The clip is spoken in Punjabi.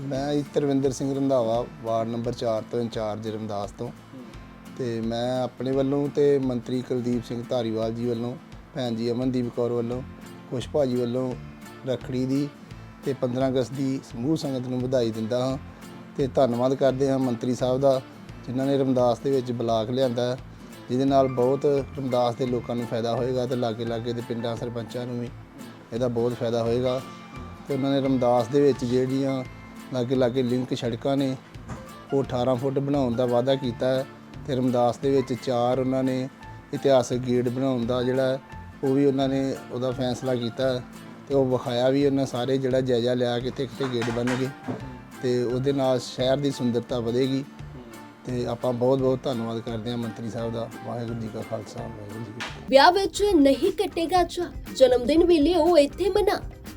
ਮੈਂ ਜੀ ਤਰਵਿੰਦਰ ਸਿੰਘ ਰੰਧਾਵਾ, ਵਾਰਡ ਨੰਬਰ 4 ਤੋਂ ਇੰਚਾਰਜ ਰਮਦਾਸ ਤੋਂ। ਤੇ ਮੈਂ ਆਪਣੇ ਵੱਲੋਂ ਤੇ ਮੰਤਰੀ ਕੁਲਦੀਪ ਸਿੰਘ ਧਾਰੀਵਾਲ ਜੀ ਵੱਲੋਂ, ਭੈਣ ਜੀ ਅਮਨਦੀਪ ਕੌਰ ਵੱਲੋਂ ਕੁਸ਼ ਭਾਜੀ ਵੱਲੋਂ ਰੱਖੜੀ ਦੀ ਤੇ 15 ਅਗਸਤ ਦੀ ਸਮੂਹ ਸੰਗਤ ਨੂੰ ਵਧਾਈ ਦਿੰਦਾ ਹਾਂ ਤੇ ਧੰਨਵਾਦ ਕਰਦੇ ਹਾਂ ਮੰਤਰੀ ਸਾਹਿਬ ਦਾ, ਜਿਨ੍ਹਾਂ ਨੇ ਰਮਦਾਸ ਦੇ ਵਿੱਚ ਬਲਾਕ ਲਿਆਂਦਾ ਜਿਹਦੇ ਨਾਲ ਬਹੁਤ ਰਮਦਾਸ ਦੇ ਲੋਕਾਂ ਨੂੰ ਫਾਇਦਾ ਹੋਏਗਾ ਤੇ ਲਾਗੇ ਲਾਗੇ ਦੇ ਪਿੰਡਾਂ ਸਰਪੰਚਾਂ ਨੂੰ ਵੀ ਇਹਦਾ ਬਹੁਤ ਫਾਇਦਾ ਹੋਏਗਾ। ਤੇ ਉਹਨਾਂ ਨੇ ਰਮਦਾਸ ਦੇ ਵਿੱਚ ਜਿਹੜੀਆਂ ਲਾਗੇ ਲਾਗੇ ਲਿੰਕ ਸੜਕਾਂ ਨੇ। ਉਹ 18 ਫੁੱਟ ਬਣਾਉਣ ਦਾ ਵਾਅਦਾ ਕੀਤਾ। ਤੇ ਰਮਦਾਸ ਦੇ ਵਿੱਚ ਚਾਰ ਉਹਨਾਂ ਨੇ ਇਤਿਹਾਸਕ ਗੇਟ ਬਣਾਉਣ ਦਾ ਜਿਹੜਾ, ਉਹ ਵੀ ਉਹਨਾਂ ਨੇ ਉਹਦਾ ਫੈਸਲਾ ਕੀਤਾ। ਹੈ ਤੇ ਉਹ ਵਿਖਾਇਆ ਵੀ ਉਹਨਾਂ ਸਾਰੇ ਜਿਹੜਾ ਜਾਇਜ਼ਾ ਲਿਆ ਕਿੱਥੇ ਕਿੱਥੇ ਗੇਟ ਬਣਨਗੇ ਤੇ ਉਹਦੇ ਨਾਲ ਸ਼ਹਿਰ ਦੀ ਸੁੰਦਰਤਾ ਵਧੇਗੀ। ਤੇ ਆਪਾਂ ਬਹੁਤ ਬਹੁਤ ਧੰਨਵਾਦ ਕਰਦੇ ਹਾਂ ਮੰਤਰੀ ਸਾਹਿਬ ਦਾ। ਵਾਹਿਗੁਰੂ ਜੀ ਕਾ ਖਾਲਸਾ, ਵਾਹਿਗੁਰੂ ਜੀ ਵਿਆਹ ਵਿੱਚ ਨਹੀਂ ਕੱਟੇਗਾ ਚਾ ਜਨਮ ਦਿਨ ਵੇਲੇ ਉਹ ਇੱਥੇ ਮਨਾ।